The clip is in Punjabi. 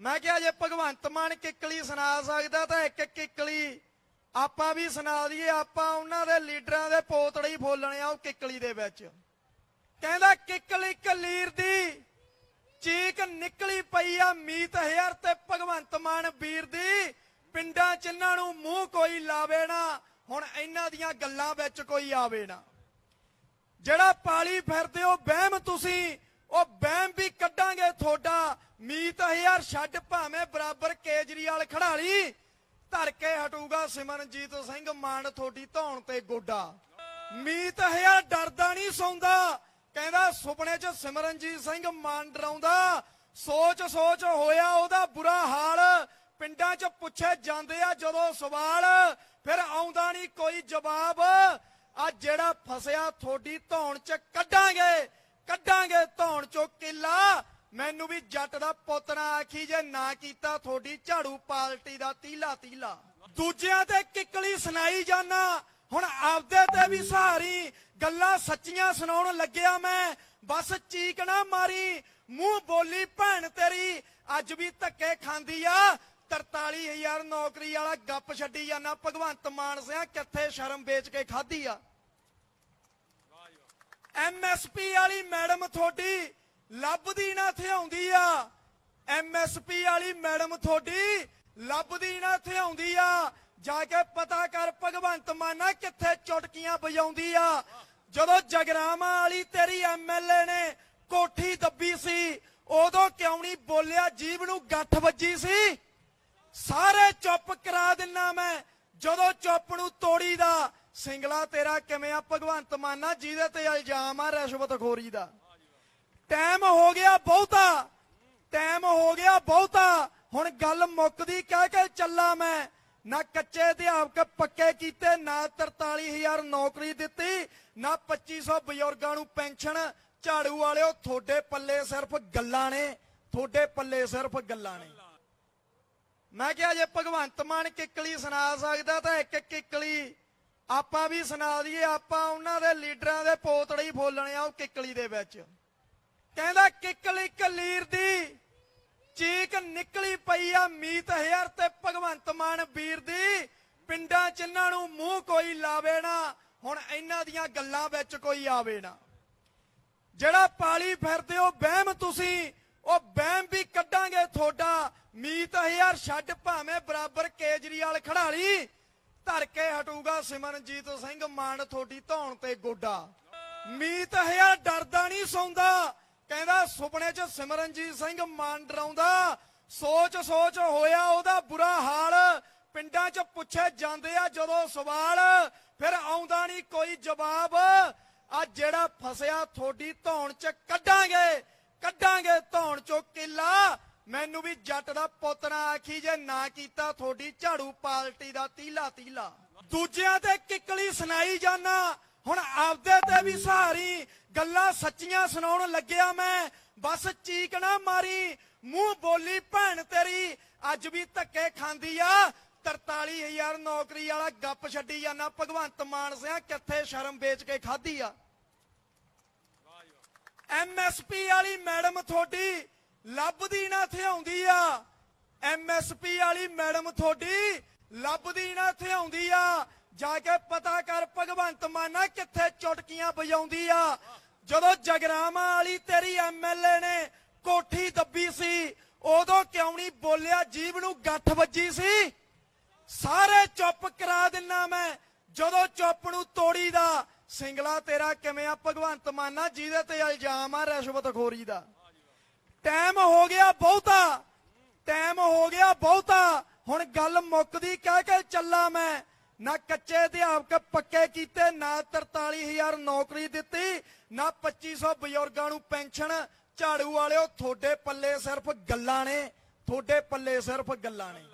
ਮੈਂ ਕਿਹਾ ਜੇ ਭਗਵੰਤ ਮਾਨ ਕਿੱਕਲੀ ਸੁਣਾ ਸਕਦਾ ਤਾਂ ਇੱਕ ਕਿੱਕਲੀ ਆਪਾਂ ਵੀ ਸੁਣਾ ਦਈਏ ਆਪਾਂ ਉਹਨਾਂ ਦੇ ਲੀਡਰਾਂ ਦੇ ਪੋਤੜੇ ਹੀ ਫੋਲਣੇ ਆ, ਉਹ ਕਿੱਕਲੀ ਦੇ ਵਿੱਚ। ਕਹਿੰਦਾ ਕਿੱਕਲੀ ਕਲੀਰ ਦੀ ਚੀਕ ਨਿਕਲੀ ਪਈ ਆ ਮੀਤ ਹੇਅਰ ਤੇ ਭਗਵੰਤ ਮਾਨ ਵੀਰ ਦੀ। ਪਿੰਡਾਂ ਚ ਇਹਨਾਂ ਨੂੰ ਮੂੰਹ ਕੋਈ ਲਾਵੇ ਨਾ, ਹੁਣ ਇਹਨਾਂ ਦੀਆਂ ਗੱਲਾਂ ਵਿੱਚ ਕੋਈ ਆਵੇ ਨਾ। ਜਿਹੜਾ ਪਾਲੀ ਫਿਰਦੇ ਹੋ, ਵਹਿਮ ਤੁਸੀਂ, ਉਹ ਵਹਿਮ ਵੀ ਕੱਢਾਂਗੇ ਤੁਹਾਡਾ। ਮੀਤ ਹਜ਼ਾਰ ਛੱਡ ਭਾਵੇਂ ਬਰਾਬਰ ਕੇਜਰੀਵਾਲ ਖੜਾਲੀ ਧਰ ਕੇ ਹਟੂਗਾ ਸਿਮਰਨਜੀਤ ਸਿੰਘ, ਮਾਨ ਤੁਹਾਡੀ ਧੌਣ ਤੇ ਗੋਡਾ। ਮੀਤ ਹਜ਼ਾਰ ਡਰਦਾ ਨਹੀਂ ਸੌਂਦਾ। ਕਹਿੰਦਾ ਸੁਪਨੇ 'ਚ ਸਿਮਰਨਜੀਤ ਸਿੰਘ ਮਾਨ ਡਰਾਉਂਦਾ। ਸੋਚ ਸੋਚ ਹੋਇਆ ਉਹਦਾ ਬੁਰਾ ਹਾਲ। ਪਿੰਡਾਂ 'ਚ ਪੁੱਛੇ ਜਾਂਦੇ ਆ ਜਦੋਂ ਸਵਾਲ। ਫਿਰ ਆਉਂਦਾ ਨਹੀਂ ਕੋਈ ਜਵਾਬ। ਆ ਜਿਹੜਾ ਫਸਿਆ ਤੁਹਾਡੀ ਧੌਣ 'ਚ ਕੱਢਾਂਗੇ। ਕੱਢਾਂਗੇ ਧੌਣ 'ਚੋਂ ਕਿੱਲਾ। ਮੈਨੂੰ ਵੀ ਜੱਟ ਦਾ ਪੁੱਤ ਨਾ ਆਖੀ ਜੇ ਨਾ ਕੀਤਾ ਤੁਹਾਡੀ ਝਾੜੂ ਪਾਰਟੀ ਦਾ ਤੀਲਾ ਤੀਲਾ। ਦੂਜਿਆਂ ਤੇ ਕਿੱਕਲੀ ਸੁਣਾਈ ਜਾਣਾ ਹੁਣ ਆਪਦੇ ਤੇ ਵੀ ਸਹਾਰੀ। ਗੱਲਾਂ ਸੱਚੀਆਂ ਸੁਣਾਉਣ ਲੱਗਿਆ ਮੈਂ, ਬਸ ਚੀਕ ਨਾ ਮਾਰੀ, ਮੂੰਹ ਬੋਲੀ ਭੈਣ ਤੇਰੀ। ਅੱਜ ਵੀ ਧੱਕੇ ਖਾਂਦੀ ਆ 43000 ਨੌਕਰੀ ਵਾਲਾ ਗੱਪ ਛੱਡੀ ਜਾਣਾ ਭਗਵੰਤ ਮਾਨ ਸਿਆ ਕਿੱਥੇ ਸ਼ਰਮ ਵੇਚ ਕੇ ਖਾਧੀ ਆ? ਐਮਐਸਪੀ ਵਾਲੀ ਮੈਡਮ ਤੁਹਾਡੀ ਲੱਭਦੀ ਨਾ ਥਿਆਉਂਦੀ ਆ। ਐਮਐਸਪੀ ਵਾਲੀ ਮੈਡਮ ਤੁਹਾਡੀ ਲੱਭਦੀ ਨਾ ਥਿਆਉਂਦੀ ਆ। ਜਾ ਕੇ ਪਤਾ ਕਰ ਭਗਵੰਤ ਮਾਨਾ ਕਿੱਥੇ ਚੁਟਕੀਆਂ ਵਜਾਉਂਦੀ ਆ। ਜਦੋਂ ਜਗਰਾਮਾ ਵਾਲੀ ਤੇਰੀ ਐਮਐਲਏ ਨੇ ਕੋਠੀ ਦੱਬੀ ਸੀ, ਉਦੋਂ ਕਿਉਂ ਨਹੀਂ ਬੋਲਿਆ ਜੀਵ ਨੂੰ ਗੱਠ ਵੱਜੀ ਸੀ? ਸਾਰੇ ਚੁੱਪ ਕਰਾ ਦਿੰਨਾ ਮੈਂ। ਜਦੋਂ ਚੁੱਪ ਨੂੰ ਤੋੜੀ ਦਾ, ਸਿੰਗਲਾ ਤੇਰਾ ਕਿਵੇਂ ਆ ਭਗਵੰਤ ਮਾਨਾ ਜਿਹਦੇ ਤੇ ਇਲਜ਼ਾਮ ਆ ਰਿਸ਼ਵਤਖੋਰੀ ਦਾ। ਟਾਈਮ ਹੋ ਗਿਆ ਬਹੁਤਾ, ਟਾਈਮ ਹੋ ਗਿਆ ਬਹੁਤਾ। ਹੁਣ ਗੱਲ ਮੁੱਕਦੀ ਕਹਿ ਕੇ ਚੱਲਾ ਮੈਂ? ਨਾ ਕੱਚੇ ਅਧਿਆਪਕ ਪੱਕੇ ਕੀਤੇ, ਨਾ 43000 ਨੌਕਰੀ ਦਿੱਤੀ, ਨਾ 2500 ਬਜ਼ੁਰਗਾਂ ਨੂੰ ਪੈਨਸ਼ਨ। ਝਾੜੂ ਵਾਲਿਓ, ਤੁਹਾਡੇ ਪੱਲੇ ਸਿਰਫ ਗੱਲਾਂ ਨੇ, ਤੁਹਾਡੇ ਪੱਲੇ ਸਿਰਫ ਗੱਲਾਂ ਨੇ। ਮੈਂ ਕਿਹਾ ਜੇ ਭਗਵੰਤ ਮਾਨ ਕਿੱਕਲੀ ਸੁਣਾ ਸਕਦਾ ਤਾਂ ਇੱਕ ਕਿੱਕਲੀ ਆਪਾਂ ਵੀ ਸੁਣਾ ਦਈਏ, ਆਪਾਂ ਉਹਨਾਂ ਦੇ ਲੀਡਰਾਂ ਦੇ ਪੋਤੜੇ ਹੀ ਫੋਲਣੇ ਆ ਉਹ ਕਿੱਕਲੀ ਦੇ ਵਿੱਚ। ਕਹਿੰਦਾ ਕਿੱਕਲੀ ਕਲੀਰ ਦੀ। ਚੀਕ ਨਿਕਲੀ ਪਈ ਆ ਮੀਤ ਹੇਅਰ ਤੇ ਭਗਵੰਤ ਮਾਨ ਵੀਰ ਦੀ। ਪਿੰਡਾਂ ਚ ਨੂੰ ਮੂੰਹ ਕੋਈ ਲਾਵੇ ਨਾ, ਹੁਣ ਇਹਨਾਂ ਦੀਆਂ ਗੱਲਾਂ ਵਿੱਚ ਕੋਈ ਆਵੇ ਨਾ। ਜਿਹੜਾ ਪਾਲੀ ਫਿਰਦੇ ਹੋ, ਵਹਿਮ ਤੁਸੀਂ, ਉਹ ਵਹਿਮ ਵੀ ਕੱਢਾਂਗੇ ਤੁਹਾਡਾ। ਮੀਤ ਹਜ਼ਾਰ ਛੱਡ ਭਾਵੇਂ ਬਰਾਬਰ ਕੇਜਰੀਵਾਲ ਖੜਾਲੀ ਧਰ ਕੇ ਹਟੂਗਾ ਸਿਮਰਨਜੀਤ ਸਿੰਘ ਮਾਨ ਤੁਹਾਡੀ ਧੌਣ ਤੇ ਗੋਡਾ। ਮੀਤ ਹਜ਼ਾਰ ਡਰਦਾ ਨਹੀਂ ਸੌਂਦਾ। ਕਹਿੰਦਾ ਸੁਪਨੇ 'ਚ ਸਿਮਰਨਜੀਤ ਸਿੰਘ ਮਾਨ ਡਰਾਉਂਦਾ। ਸੋਚ ਸੋਚ ਹੋਇਆ ਉਹਦਾ ਬੁਰਾ ਹਾਲ। ਪਿੰਡਾਂ 'ਚ ਪੁੱਛੇ ਜਾਂਦੇ ਆ ਜਦੋਂ ਸਵਾਲ। ਫਿਰ ਆਉਂਦਾ ਨਹੀਂ ਕੋਈ ਜਵਾਬ। ਆ ਜਿਹੜਾ ਫਸਿਆ ਤੁਹਾਡੀ ਧੌਣ 'ਚ ਕੱਢਾਂਗੇ। ਕੱਢਾਂਗੇ ਧੌਣ 'ਚੋਂ ਕਿੱਲਾ। ਮੈਨੂੰ ਵੀ ਜੱਟ ਦਾ ਪੁੱਤ ਨਾ ਆਖੀ ਜੇ ਨਾ ਕੀਤਾ ਤੁਹਾਡੀ ਝਾੜੂ ਪਾਲਟੀ ਦਾ ਤੀਲਾ ਤੀਲਾ। ਦੂਜਿਆਂ ਤੇ ਕਿੱਕਲੀ ਸੁਣਾਈ ਜਾਣਾ ਹੁਣ ਆਪਦੇ ਤੇ ਵੀ ਸਹਾਰੀ ਗੱਲਾਂ ਸੱਚੀਆਂ ਸੁਣਾਉਣ ਲੱਗਿਆ ਮੈਂ। ਬਸ ਚੀਕ ਨਾ ਮਾਰੀ, ਮੂੰਹ ਬੋਲੀ ਭੈਣ ਤੇਰੀ। ਅੱਜ ਵੀ ਧੱਕੇ ਖਾਂਦੀ ਆ। 43000 ਨੌਕਰੀ ਵਾਲਾ ਗੱਪ ਛੱਡੀ ਜਾਣਾ ਭਗਵੰਤ ਮਾਨ ਸਿਆ ਕਿੱਥੇ ਸ਼ਰਮ ਵੇਚ ਕੇ ਖਾਧੀ ਆ? ਐਮਐਸਪੀ ਵਾਲੀ ਮੈਡਮ ਤੁਹਾਡੀ ਲੱਭਦੀ ਨਾ ਥਿਆਉਂਦੀ ਆ। ਐਮਐਸਪੀ ਵਾਲੀ ਮੈਡਮ ਤੁਹਾਡੀ ਲੱਭਦੀ ਨਾ ਥਿਆਉਂਦੀ ਆ। ਜਾ ਕੇ ਪਤਾ ਕਰ ਭਗਵੰਤ ਮਾਨਾ ਕਿੱਥੇ ਚੁਟਕੀਆਂ ਵਜਾਉਂਦੀ ਆ। ਜਦੋਂ ਜਗਰਾਵਾਂ ਵਾਲੀ ਤੇਰੀ ਐਮਐਲਏ ਨੇ ਕੋਠੀ ਦੱਬੀ ਸੀ, ਉਦੋਂ ਕਿਉਂ ਨਹੀਂ ਬੋਲਿਆ ਜੀਵ ਨੂੰ ਗੱਠ ਵੱਜੀ ਸੀ? ਸਾਰੇ ਚੁੱਪ ਕਰਾ ਦਿੰਨਾ ਮੈਂ, ਜਦੋਂ ਚੁੱਪ ਨੂੰ ਤੋੜੀ ਦਾ। ਸਿੰਗਲਾ ਤੇਰਾ ਕਿਵੇਂ ਆ ਭਗਵੰਤ ਮਾਨਾ ਜਿਹਦੇ ਤੇ ਇਲਜ਼ਾਮ ਆ ਰਿਸ਼ਵਤਖੋਰੀ ਦਾ। ਟਾਈਮ ਹੋ ਗਿਆ ਬਹੁਤਾ, ਟਾਈਮ ਹੋ ਗਿਆ ਬਹੁਤਾ। ਹੁਣ ਗੱਲ ਮੁੱਕਦੀ, ਕਹਿ ਕੇ ਚੱਲਾ ਮੈਂ। ਨਾ ਕੱਚੇ ਅਧਿਆਪਕ ਪੱਕੇ ਕੀਤੇ, ਨਾ 43000 ਨੌਕਰੀ ਦਿੱਤੀ, ਨਾ 2500 ਬਜ਼ੁਰਗਾਂ ਨੂੰ ਪੈਨਸ਼ਨ। ਝਾੜੂ ਵਾਲਿਓ, ਤੁਹਾਡੇ ਪੱਲੇ ਸਿਰਫ ਗੱਲਾਂ ਨੇ, ਤੁਹਾਡੇ ਪੱਲੇ ਸਿਰਫ ਗੱਲਾਂ ਨੇ।